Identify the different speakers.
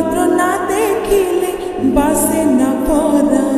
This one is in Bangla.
Speaker 1: পাত্র না দেখিলে বাসে না পরা